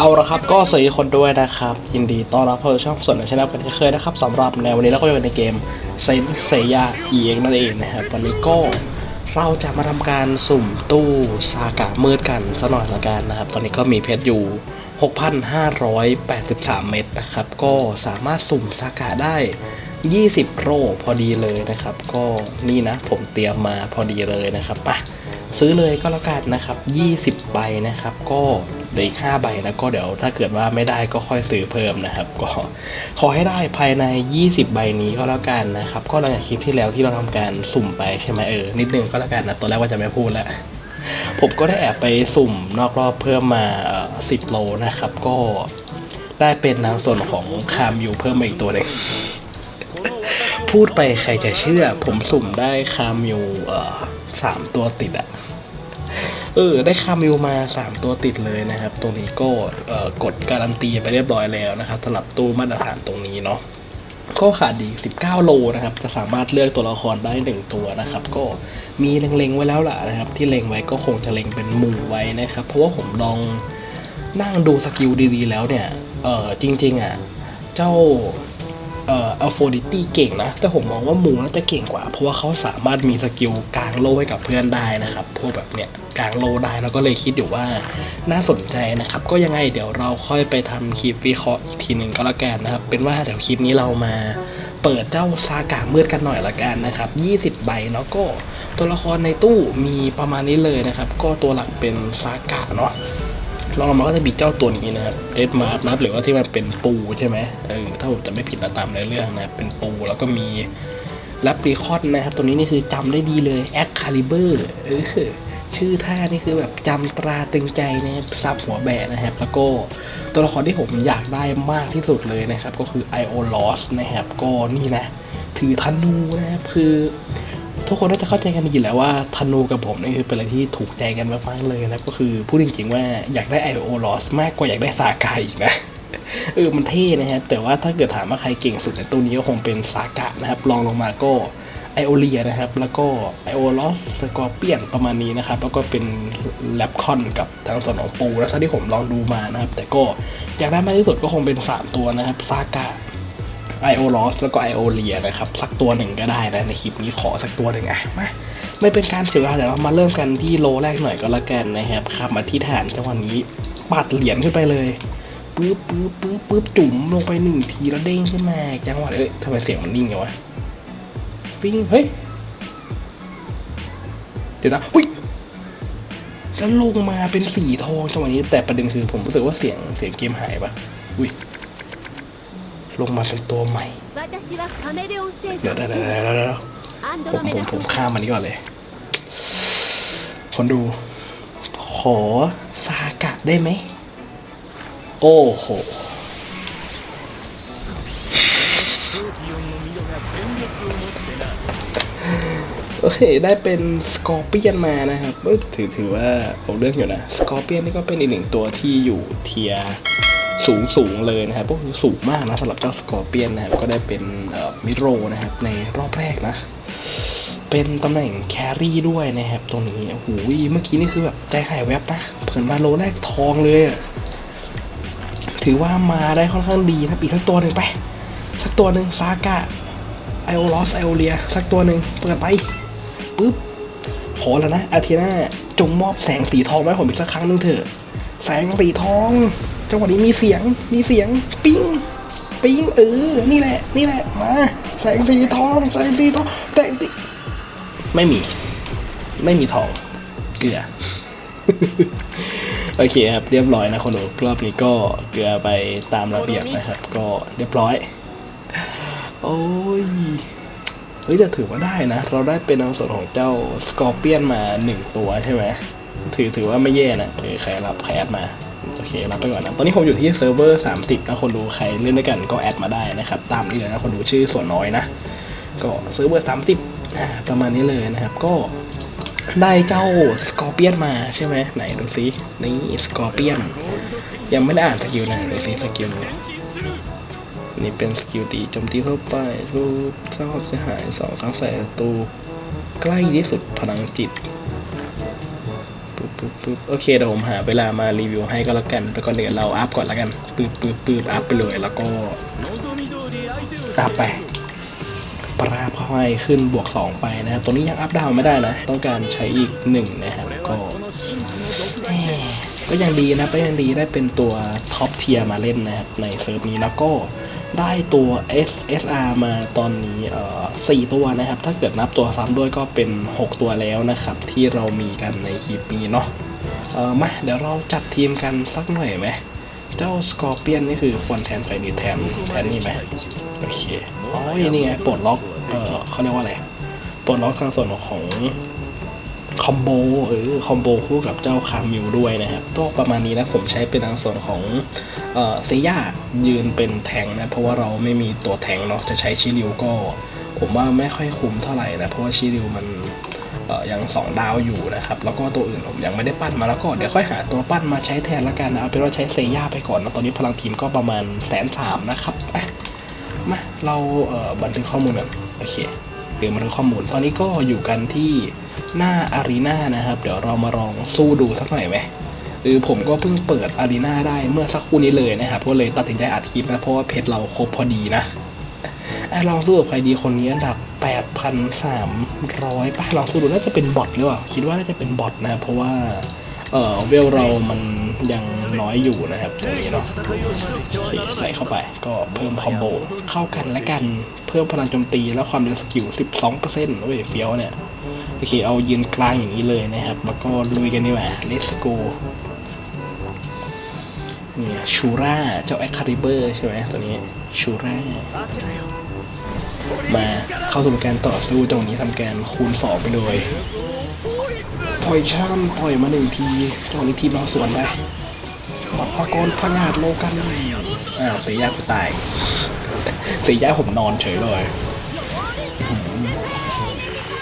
เอาละครับก็สวัสดีคนด้วยนะครับ ยินดีต้อนรับเข้าสู่ช่องส่วนในช่องกันที่เคยนะครับสำหรับในวันนี้เราก็อยู่ในเกมเซนเซียเองนั่นเองนะครับวันนี้ก็เราจะมาทำการสุ่มตู้ซากะมืดกันสักหน่อยละกันนะครับ ตอนนี้ก็มีเพชรอยู่ 6,583 เม็ดนะครับ ก็สามารถสุ่มซากะได้ 20 โรพอดีเลยนะครับ ก็นี่นะผมเตรียมมาพอดีเลยนะครับไปซื้อเลยก็แล้วกันนะครับ 20ใบนะครับก็ เหลืออีก5ใบแล้วก็เดี๋ยวถ้าเกิดว่าไม่ได้ก็ค่อยซื้อเพิ่มนะครับ ก็ขอให้ได้ภายใน 20 ใบนี้ก็แล้วกันนะครับ ก็หลังจากคลิปที่แล้วที่เราทำการสุ่มไปใช่ไหมเออนิดนึงก็แล้วกันนะตอนแรกว่าจะไม่พูดแล้วผมก็ได้แอบไปสุ่มนอกรอบเพิ่มมา10โลนะครับ ก็ได้เป็นน้ำส่วนของคามยูเพิ่มมาอีกตัวหนึ่งพูดไปใครจะเชื่อ ผมสุ่มได้คามิวเอ่สามตัวติดอะ เออได้คามิวมา 3 ตัวติดเลยนะครับ ตรงนี้ก็กดการันตีไปเรียบร้อยแล้วนะครับสำหรับตู้มาตรฐานตรงนี้เนาะก็ขาดดี 19 โลนะครับ จะสามารถเลือกตัวละครได้ 1 ตัวนะครับ ก็มีเล็งๆไว้แล้วล่ะนะครับ ที่เล็งไว้ก็คงจะเล็งเป็นหมู่ไว้นะครับ เพราะว่าผมลองนั่งดูสกิลดีๆแล้วเนี่ย เออจริงๆอะ เจ้า เอ่ออัลโฟดิตี้เก่งนะ แต่ผมมองว่ามูน่าจะเก่งกว่า เพราะว่าเขาสามารถมีสกิลกลางโลให้กับเพื่อนได้นะครับ พวกแบบเนี้ยกลางโลได้แล้วก็เลยคิดอยู่ว่าน่าสนใจนะครับ ก็ยังไงเดี๋ยวเราค่อยไปทำคลิปวิเคราะห์อีกทีหนึ่งก็แล้วกันนะครับ เป็นว่าเดี๋ยวคลิปนี้เรามาเปิดเจ้าซากามืดกันหน่อยละกันนะครับ 20 ใบแล้วก็ตัวละครในตู้มีประมาณนี้เลยนะครับ ก็ตัวหลักเป็นซากะเนาะ ลองมาก็จะมีเจ้าตัวนี้นะครับเดดมาร์นะครับหรือว่าที่มันเป็นปูใช่ไหมเออถ้าผมจะไม่ผิดนะตามในเรื่องนะเป็นปูแล้วก็มีแรปริคอนนะครับ ตัวนี้นี่คือจำได้ดีเลยแอคคาลิเบอร์เออชื่อท่านี่คือแบบจำตราตึงใจนะครับซับหัวแบะนะครับ แล้วก็ตัวละครที่ผมอยากได้มากที่สุดเลยนะครับ ก็คือ i o l o s นะครับ ก็นี่นะ ถือธนูนะครับคือ ทุกคนน่าจะเข้าใจกันอยู่แล้วว่าธนูกับผมนี่คือเป็นอะไรที่ถูกใจกันมากๆเลยนะก็คือพูดจริงๆว่าอยากได้ไอโอลอสมากกว่าอยากได้ซากาอีกนะเออมันเท่นะครับแต่ว่าถ้าเกิดถามว่าใครเก่งสุดในตัวนี้ก็คงเป็นซากะนะครับลองลงมาก็ไอโอเลียนะครับ แล้วก็ไอโอลอสสกอร์เปียนประมาณนี้นะครับ แล้วก็เป็นแลปคอนกับทางส่วนของปูนะถ้าที่ผมลองดูมานะครับ แต่ก็อยากได้มากที่สุดก็คงเป็นสามตัวนะครับ ซากะ ไอโอลอสแล้วก็ไอโอเลียนะครับ สักตัวหนึ่งก็ได้นะในคลิปนี้ขอสักตัวหนึ่งอะมาไม่เป็นการเสียเวลาเดี๋ยวเรามาเริ่มกันที่โลแรกหน่อยก็แล้วกันนะครับขับมาที่ฐานจังหวะนี้ปัดเหรียญขึ้นไปเลยปึ๊บปึ๊บปึ๊บปึ๊บจุ่มลงไปหนึ่งทีแล้วเด้งขึ้นมาจังหวะเอ้ยทำไมเสียงมันนิ่งอย่างวะปิ้งเฮ้ยเดี๋ยวนะอุ้ยแล้วลงมาเป็นสีทองจังหวะนี้แต่ประเด็นคือผมรู้สึกว่าเสียงเสียงเกมหายปะอุ้ย ลงมาเป็นตัวใหม่ เดี๋ยวเดี๋ยวเดี๋ยวผมผมผมข้ามมันนี้ก่อนเลย คนดู ขอซากะได้ไหม โอ้โหโอเคได้เป็นสกอร์เปียนมานะครับถือถือว่าเอาเรื่องอยู่นะ สกอร์เปียนนี่ก็เป็นอีกหนึ่งตัวที่อยู่เทีย สูงสูงเลยนะครับก็คือสูงมากนะสำหรับเจ้าสกอร์เปียนนะครับก็ได้เป็นมิโรนะครับในรอบแรกนะ เป็นตำแหน่งแครี่ด้วยนะครับตรงนี้โอ้โหเมื่อกี้นี่คือแบบใจหายแวบนะเผินมาโลแรกทองเลยถือว่ามาได้ค่อนข้างดีนะครับอีกสักตัวหนึ่งไป สักตัวหนึ่งซากะไอโอลอสไอโอเลียสักตัวหนึ่งเปิดไปปุ๊บขอแล้วนะอาเทนาจงมอบแสงสีทองไว้ผมอีกสักครั้งหนึงเถอะ แสงสีทอง จังหวะนี้มีเสียง มีเสียง ปิ้ง ปิ้งเออ นี่แหละ นี่แหละ มา แสงสีทอง แสงสีทอง แสงสีไม่มี ไม่มีทอง เกลือ โอเคครับ เรียบร้อยนะคนดูรอบนี้ก็เกลือไปตามระเบียบนะครับ ก็เรียบร้อย โอ้ย เฮ้ยแต่ถือว่าได้นะ เราได้เป็นเอาส่วนของเจ้าสกอร์เปียนมาหนึ่งตัวใช่ไหม ถือถือว่าไม่แย่นะเออใครรับใครแอดมา โอเครับไปก่อนนะ ตอนนี้ผมอยู่ที่เซิร์ฟเวอร์ 30 นะคนดูใครเล่นด้วยกันก็แอดมาได้นะครับ ตามนี้เลยนะคนดูชื่อส่วนน้อยนะ ก็เซิร์ฟเวอร์ 30 ประมาณนี้เลยนะครับ ก็ได้เจ้าสกอร์เปียนมาใช่ไหมไหนดูซินี่สกอร์เปียนยังไม่ได้อ่านสกิลนะดูซิสกิลนี่เป็นสกิลตีโจมตีเข้าไปทุบสร้างความเสียหายสองครั้งใส่ตูใกล้ที่สุดพลังจิต ปึ๊บปึ๊บโอเคเดี๋ยวผมหาเวลามารีวิวให้ก็แล้วกันแต่ก่อนเดี๋ยวเราอัพก่อนแล้วกันปึ๊บปึ๊บปึ๊บอัพไปเลยแล้วก็อัพไปปราบเข้าให้ขึ้นบวก 2 ไปนะครับตัวนี้ยังอัพดาวไม่ได้นะ ต้องการใช้อีก 1 นะครับก็ก็ยังดีนะก็ยังดีได้เป็นตัวท็อปเทียร์มาเล่นนะครับในเซิร์ฟนี้แล้วก็ ได้ตัว SSR มาตอนนี้เอ่อ4ตัวนะครับ ถ้าเกิดนับตัวซ้ำด้วยก็เป็น 6 ตัวแล้วนะครับ ที่เรามีกันในคลิปนี้เนาะเออมาเดี๋ยวเราจัดทีมกันสักหน่อยไหม เจ้าสกอร์เปียนนี่คือควรแทนใครดีแทนแทนนี่ไหมโอเคอ๋อนี่ไงปลดล็อกเออเขาเรียกว่าอะไรปลดล็อกทางส่วนของ คอมโบเออคอมโบคู่กับเจ้าคามิวด้วยนะครับตัวประมาณนี้นะผมใช้เป็นทางส่วนของเออเซย่ายืนเป็นแทงนะ เพราะว่าเราไม่มีตัวแทงเนาะจะใช้ชิริวก็ ผมว่าไม่ค่อยคุ้มเท่าไหร่นะ เพราะว่าชิริวมันเออยังสองดาวอยู่นะครับ แล้วก็ตัวอื่นผมยังไม่ได้ปั้นมาแล้วก็เดี๋ยวค่อยหาตัวปั้นมาใช้แทนละกันนะเอาเป็นว่าใช้เซย่าไปก่อนนะตอนนี้พลังทีมก็ประมาณแสนสามนะครับมาเราเออบันทึกข้อมูลกันโอเค เดี๋ยวบันทึกข้อมูล ตอนนี้ก็อยู่กันที่หน้าอารีนานะครับ เดี๋ยวเรามาลองสู้ดูสักหน่อยไหมหรือผมก็เพิ่งเปิดอารีนาได้เมื่อสักครู่นี้เลยนะครับก็เลยตัดสินใจอัดคลิปนะเพราะว่าเพจเราครบพอดีนะอะลองสู้กับใครดีคนนี้อันดับ 8,300ป่ะลองสู้ดูน่าจะเป็นบอทหรือเปล่า คิดว่าน่าจะเป็นบอทนะ เพราะว่า เออเวลเรามันยังน้อยอยู่นะครับตรงนี้เนาะโอเคใส่เข้าไปก็เพิ่มคอมโบเข้ากันและกันเพิ่มพลังโจมตีแล้วความเร็วสกิล 12%เว้ยเฟี้ยวเนี่ยโอเคเอายืนกลางอย่างนี้เลยนะครับ แล้วก็ลุยกันดีกว่า let's go นี่ชูราเจ้าแอคคาริเบอร์ใช่ไหมตัวนี้ชูรามาเข้าสู่การต่อสู้ตรงนี้ทำการคูณสองไปเลย ปล่อยช่ามปล่อยมาหนึ่งทีตรงนี้ทีมเราสวนไปบัตรปากรพงาดโลกันอ้าวเสียยากูตายเสียยาผมนอนเฉยเลย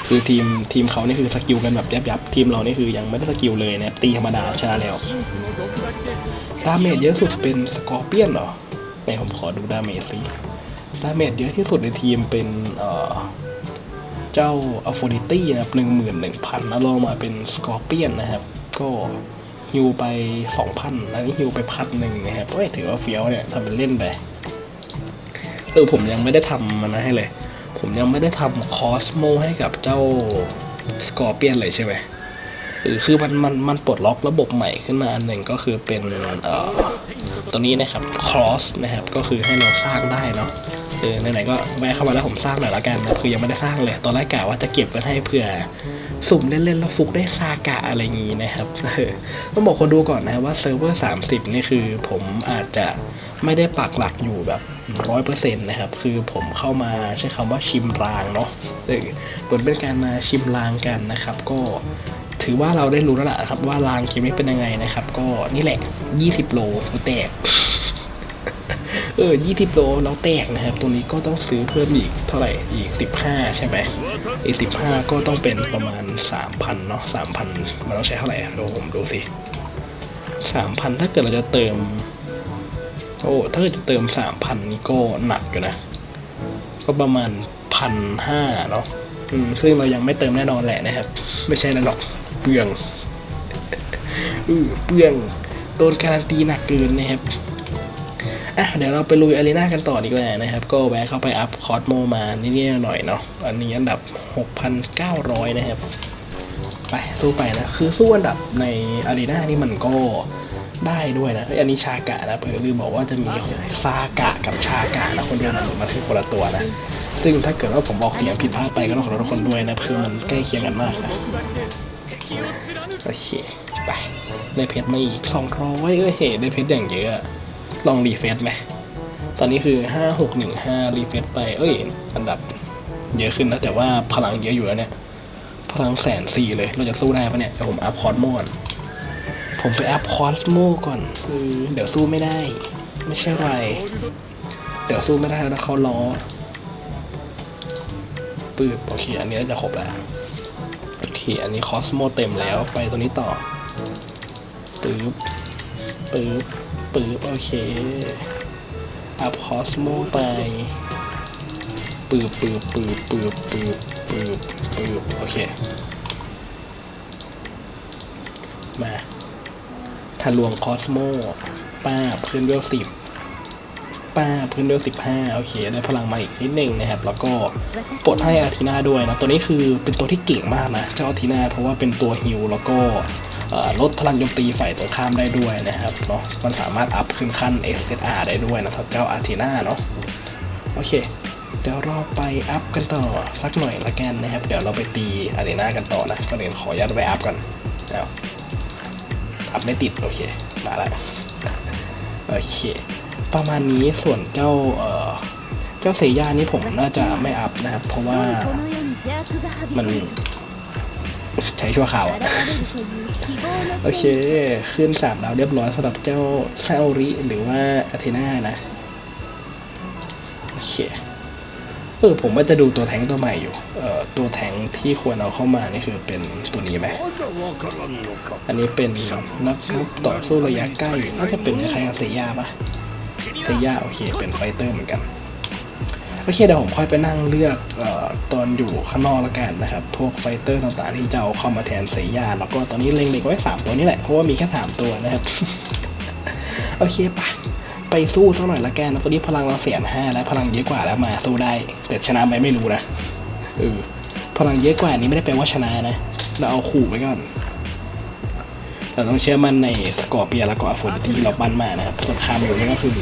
คือทีมทีมเขานี่คือสกิลกันแบบยับยับทีมเรานี่คือยังไม่ได้สกิลเลยนะตีธรรมดาชนะแล้วดาเมจเยอะสุดเป็นสกอร์เปียนเหรอไหนผมขอดูดาเมจสิดาเมจเยอะที่สุดในทีมเป็นเอ่อ เจ้าอ p ฟ o ริตี้นะครับหนึ่งหมื่นหนึ่งพันแล้วลงมาเป็นสกอร์เปียนนะครับ ก็ฮิวไปสองพันอันนี้ฮิวไปพันหนึ่งนะครับเฮ้ยถือว่าเฟี้ยวเนี่ยทำเป็นเล่นไปเออผมยังไม่ได้ทำมันนะให้เลย ผมยังไม่ได้ทำคอสโมให้กับเจ้าสกอร์เปียนเลยใช่ไหมเออคือมันมันมันปลดล็อกระบบใหม่ขึ้นมาอันหนึ่งก็คือเป็นเอ่อตัวนี้นะครับครอสนะครับ ก็คือให้เราสร้างได้เนาะ เออไหนๆก็แวะเข้ามาแล้วผมสร้างหน่อยละกันนะคือยังไม่ได้สร้างเลย ตอนแรกกะว่าจะเก็บไว้ให้เผื่อสุ่มเล่นๆแล้วฟุกได้ซากะอะไรอย่างงี้นะครับเออต้องบอกคนดูก่อนนะว่าเซิร์ฟเวอร์ 30 นี่คือผมอาจจะไม่ได้ปักหลักอยู่แบบร้อยเปอร์เซ็นต์นะครับ คือผมเข้ามาใช้คำว่าชิมรางเนาะเออเหมือนเป็นการมาชิมรางกันนะครับ ก็ถือว่าเราได้รู้แล้วล่ะครับว่ารางเกมนี้เป็นยังไงนะครับ ก็นี่แหละ 20 โลกูแตก เออ 20 โลเราแตกนะครับ ตัวนี้ก็ต้องซื้อเพิ่มอีกเท่าไหร่ อีก 15 ใช่ไหมอีก 15 ก็ต้องเป็นประมาณ 3,000 เนาะ3,000 มันต้องใช้เท่าไหร่ดูผมดูสิ 3,000 ถ้าเกิดเราจะเติม โอ้ ถ้าเกิดจะเติม 3,000 นี่ก็หนักอยู่นะ ก็ประมาณพันห้าเนาะอืมซึ่งเรายังไม่เติมแน่นอนแหละนะครับ ไม่ใช่แล้วหรอกเปลืองอือเปลืองโดนการันตีหนักเกินนะครับ อะเดี๋ยวเราไปลุยอารีนากันต่อดีกว่านะครับ ก็แวะเข้าไปอัพคอร์สโมมานิดๆหน่อยเนาะอันนี้อันดับ 6,900 นะครับ ไปสู้ไปนะ คือสู้อันดับในอารีนานี่มันก็ได้ด้วยนะอันนี้ชากะนะเผื่อลืมบอกว่าจะมีซากะกับชากะนะคนเดียวมันมันคือคนละตัวนะ ซึ่งถ้าเกิดว่าผมออกเสียงผิดพลาดไปก็ต้องขอโทษทุกคนด้วยนะคือมันใกล้เคียงกันมากนะโอเคไปได้เพชรมาอีก200เอ้ยเฮ้ได้เพชรอย่างเยอะ ลองรีเฟซไหมตอนนี้คือ 5615 รีเฟซไป เอ้ย อันดับเยอะขึ้นนะ แต่ว่าพลังเยอะอยู่แล้วเนี่ย พลังแสนสี่เลย เราจะสู้ได้ปะเนี่ยเดี๋ยวผมอัพคอร์สโมก่อน ผมไปอัพคอร์สโมก่อนคือเดี๋ยวสู้ไม่ได้ ไม่ใช่ไร เดี๋ยวสู้ไม่ได้แล้วเขาล้อปืบโอเค อันนี้น่าจะครบแล้ว โอเค อันนี้คอสโมเต็มแล้ว ไปตัวนี้ต่อปื๊บปื๊บ ปื๊บโอเค อัพคอสโมไปปืบปืบปืบปืบปืบปืบปืบโอเค มาทะลวงคอสโมป้าพื้นเวลสิบป้าพื้นเวลสิบห้าโอเค ได้พลังมาอีกนิดนึงนะครับ แล้วก็ปลดให้อาทีนาด้วยนะ ตัวนี้คือเป็นตัวที่เก่งมากนะ เจ้าอาทีนาเพราะว่าเป็นตัวฮิลแล้วก็ ลดพลังโจมตีฝ่ายตรงข้ามได้ด้วยนะครับเนาะมันสามารถอัพขึ้นขั้น SSR ได้ด้วยนะครับเจ้าอาร์เทน่าเนาะโอเค เดี๋ยวเราไปอัพกันต่อสักหน่อยละกันนะครับ เดี๋ยวเราไปตีอาร์ตีนากันต่อนะก็เนอื่นขอญาตไปอัพกันเอาอัพไม่ติด โอเค มาละโอเค ประมาณนี้ส่วนเจ้าเอ่อเจ้าเซยานี่ผมน่าจะไม่อัพนะครับ เพราะว่ามัน ใช้ชั่วคราวอะโอเค ขึ้นสามดาวเรียบร้อยสำหรับเจ้าเซาอริหรือว่าอาเทนานะ โอเคเออผมว่าจะดูตัวแทงตัวใหม่อยู่ เอ่อ ตัวแทงที่ควรเอาเข้ามานี่คือเป็นตัวนี้ไหม อันนี้เป็นนักรบต่อสู้ระยะใกล้น่าจะเป็นใครอาเซียาปะเซียโอเค เป็นไฟเตอร์เหมือนกัน โอเคเดี๋ยวผมค่อยไปนั่งเลือกออตอนอยู่ข้างนอกละกันนะครับ พวกไฟเตอร์ต่างๆ ที่จะเอาเข้ามาแทนสาย่าแล้วก็ตอนนี้เล็งเล็ๆไว้ 3 ตัวนี้แหละ เพราะว่ามีแค่ 3 ตัวนะครับ โอเคปะไปสู้สักหน่อยละกันนะตอนนี้พลังเราเสียห้าแล้วพลังเยอะกว่าแล้วมาสู้ได้ แต่ชนะไหมไม่รู้นะเออพลังเยอะกว่านี้ไม่ได้แปลว่าชนะนะ เราเอาขู่ไปก่อนเราต้องเชื่อมันในสกอร์เปียแล้วก็อโฟดิตี้เราปั้นมานะครับส่วนคามอยู่นี่ก็คือ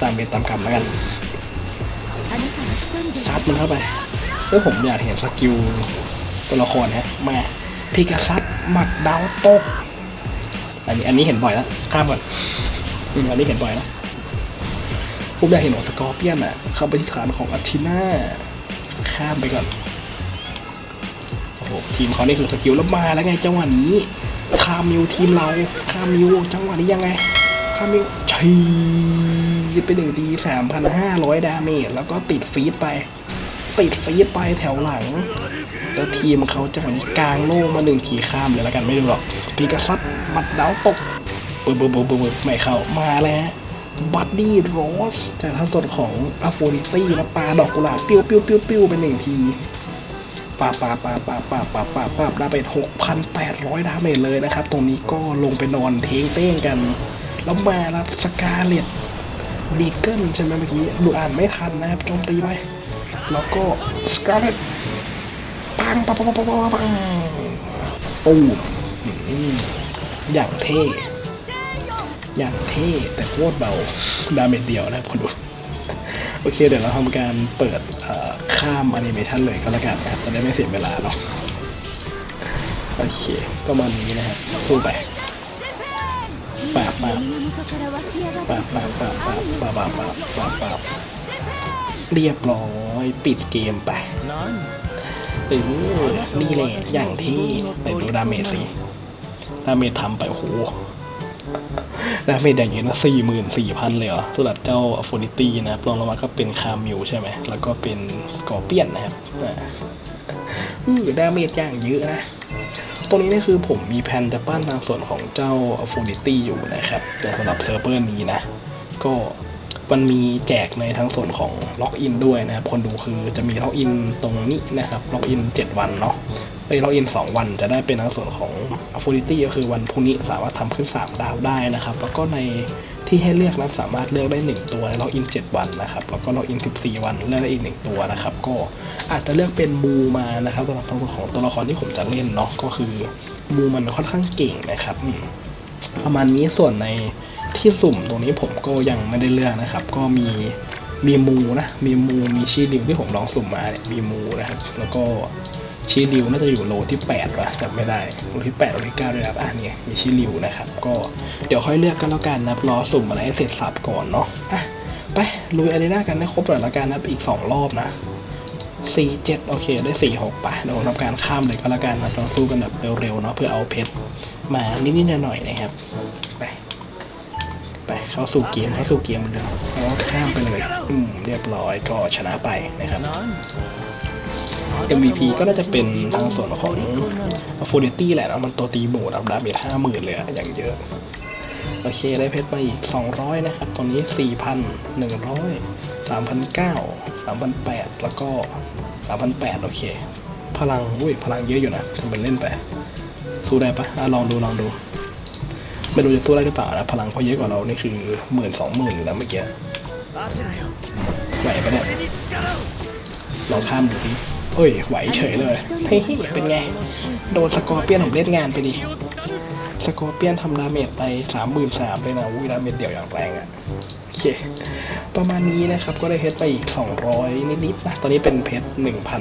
ตามเป็นตามกรรมแล้วกัน ซัดมันเข้าไปเอ้ยผมอยากเห็นสกิลตัวละครฮะมาพิกาซัดหมัดดาวตก อันนี้อันนี้เห็นบ่อยแล้วข้ามก่อนอืมอันนี้เห็นบ่อยแล้วผมอยากเห็นของสกอร์เปียนอะเข้าไปที่ฐานของอาทิน่าข้ามไปก่อนโอ้โหทีมเขานี่คือสกิลแล้วมาแล้วไงจังหวะนี้คามิวทีมเราคามิวจังหวะนี้ยังไงคามิวชี ไปหนึ่งดีสามพันห้าร้อยดาเมจแล้วก็ติดฟีดไป ติดฟีดไปแถวหลัง แล้วทีมเขาจังหวะนี้กลางโล่งมาหนึ่งทีข้ามเลยแล้วกันไม่ดูหรอกพีกซัดมัดดาวตกปึ๊บปึ๊บปึ๊บปึ๊บไม่เข้ามาแล้วบัดดี้โรสจากทางส่วนของอ f โฟนิตี้แล้วปาดอกกุหลาบปิ้วปิ้วปิ้วปิ้วไปหนึ่งทีปาปาปาปาปาปาปาปาได้ไปหกพันแปดร้อยดาเมจเลยนะครับ ตรงนี้ก็ลงไปนอนเทงเต้งกัน แล้วมาแล้วสกาเลต ดีเกิลใช่ไหมเมื่อกี้ดูอ่านไม่ทันนะครับโจมตีไป แล้วก็สกาเลตปังปังปังปังปังปังปังตูมอย่างเท่ อย่างเท่ แต่โคตรเบา ดาเมจเดียวนะครับคุณดูโอเค เดี๋ยวเราทำการเปิดข้ามแอนิเมชันเลยก็แล้วกันนะครับ จะได้ไม่เสียเวลาเนาะโอเค ประมาณนี้นะครับ สู้ไป ปาบปาบปาบปาบปาบปาบปาบปาบปาบปาบปาบเรียบร้อยปิดเกมไปเออนี่แหละอย่างที่ไหดูดาเมจสิดาเมจทำไปโอ้โหดาเมจอย่างเงี้นะสี่หมื่นสี่พันเลยเหรอสำหรับเจ้าฟอนิตี้นะครับรองลงมาก็เป็นคามิวใช่ไหม แล้วก็เป็นสกอร์เปียนนะครับอือดาเมจอย่างเยอะนะ ตัวนี้นี่คือผมมีแผนจะปั้นทางส่วนของเจ้า f ฟ i นิตี้อยู่นะครับตัวสำหรับเซิร์ฟเวอร์นี้นะ ก็มันมีแจกในทั้งส่วนของล็อกอินด้วยนะครับ คนดูคือจะมีล็อกอินตรงนี้นะครับ ล็อกอิน 7 วันเนาะไปล็อกอิน 2 วันจะได้เป็นทั้งส่วนของ a f f i n i t y ก็คือวันพรุ่งนี้สามารถทำขึ้น 3 ดาวได้นะครับ แล้วก็ใน ที่ให้เลือกนั้นสามารถเลือกได้ 1 ตัวล็อกอิน 7 วันนะครับแล้วก็ล็อกอิน 14 วันเลือกได้อีก 1 ตัวนะครับก็อาจจะเลือกเป็นบูมานะครับสำหรับทั้งส่วของตัวละครที่ผมจะเล่นเนาะก็คือบูมันค่อนข้างเก่งนะครับประมาณนี้ส่วนในที่สุ่มตรงนี้ผมก็ยังไม่ได้เลือกนะครับ ก็มีมีมูนะมีมูมีชีริวที่ผมลองสุ่มมาเนี่ยมีมูนะครับ แล้วก็ ชีริวน่าจะอยู่โลที่8วะจำไม่ได้โลที่8โลที่9ด้วยครับอะเนี่ยมีชีริวนะครับ ก็เดี๋ยวค่อยเลือกกันแล้วกันนะครับรอสุ่มอะไรให้เสร็จสับก่อนเนาะอะไปลุยอารีนากันให้ครบหน่อยละกันนับอีก 2 รอบนะสี่เจ็ดโอเคได้สี่หกไปเดี๋ยวทำการข้ามเลยก็แล้วกันครับเราสู้กันแบบเร็วๆเนาะเพื่อเอาเพชรมานิดๆหน่อยๆนะครับไปไปเข้าสู่เกมเข้าสู่เกมเหมือนเดิมแล้วข้ามไปเลยอืมเรียบร้อยก็ชนะไปนะครับ MVP ก็น่าจะเป็นทางส่วนของ f o r t y แหละเนาะมันตัวตีหมู่นะดาเมจห้าหมื่นเลยอย่างเยอะ โอเคได้เพชรมาอีก 200 นะครับ ตอนนี้ 4,100 3,900 3,800แล้วก็3,800โอเค พลังอุ้ยพลังเยอะอยู่นะทำเป็นเล่นไป สู้ได้ปะอะลองดูลองดูไม่รู้จะสู้ได้หรือเปล่านะพลังเขาเยอะกว่าเรานี่คือหมื่นสองหมื่นอยู่นะเมื่อกี้ไหวปะเนี่ยลองข้ามดูสิ เอ้ย ไหวเฉยเลยเฮ้ยเป็นไง โดนสกอร์เปียนผมเล่นงานไปดิ สกอร์เปียนทำดาเมจไปสามหมื่นสามเลยนะอุ้ยดาเมจเดี่ยวอย่างแรงอะ่ะโอเค ประมาณนี้นะครับก็ได้เพชรไปอีก 200 นิดๆนะ ตอนนี้เป็นเพชร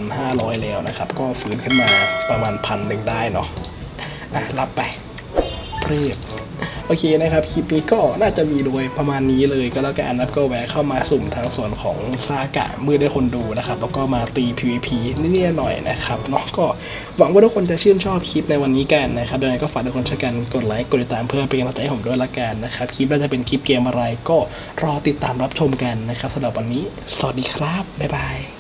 1,500 แล้วนะครับ ก็ฟื้นขึ้นมาประมาณพันหนึ่งได้เนาะอะรับไปเรียบ โอเคนะครับ คลิปนี้ก็น่าจะมีโดยประมาณนี้เลยก็แล้วกันนับก็แวะเข้ามาสุ่มทางส่วนของซากะมือได้คนดูนะครับ แล้วก็มาตี PVP นิดๆหน่อยนะครับเนาะก็หวังว่าทุกคนจะชื่นชอบคลิปในวันนี้กันนะครับโดยก็ฝากทุกคนช่วยกันกดไลค์กดติดตามเพื่อเป็นกำลังใจให้ผมด้วยละกันนะครับคลิปน่าจะเป็นคลิปเกมอะไรก็รอติดตามรับชมกันนะครับสำหรับวันนี้ สวัสดีครับบ๊ายบาย